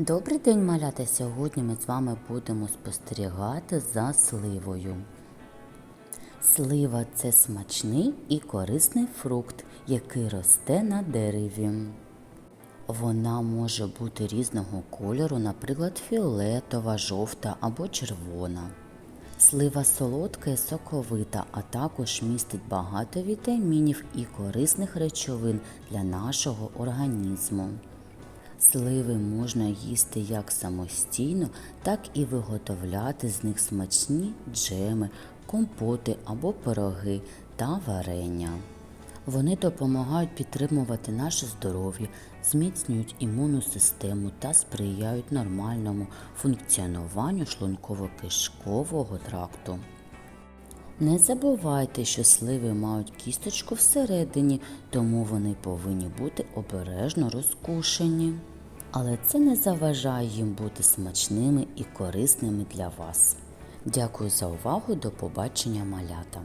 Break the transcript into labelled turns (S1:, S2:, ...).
S1: Добрий день, малята! Сьогодні ми з вами будемо спостерігати за сливою. Слива це смачний і корисний фрукт, який росте на дереві. Вона може бути різного кольору, наприклад, фіолетова, жовта або червона. Слива солодка і соковита, а також містить багато вітамінів і корисних речовин для нашого організму. Сливи можна їсти як самостійно, так і виготовляти з них смачні джеми, компоти або пироги та варення. Вони допомагають підтримувати наше здоров'я, зміцнюють імунну систему та сприяють нормальному функціонуванню шлунково-кишкового тракту. Не забувайте, що сливи мають кісточку всередині, тому вони повинні бути обережно розкушені. Але це не заважає їм бути смачними і корисними для вас. Дякую за увагу, до побачення малята!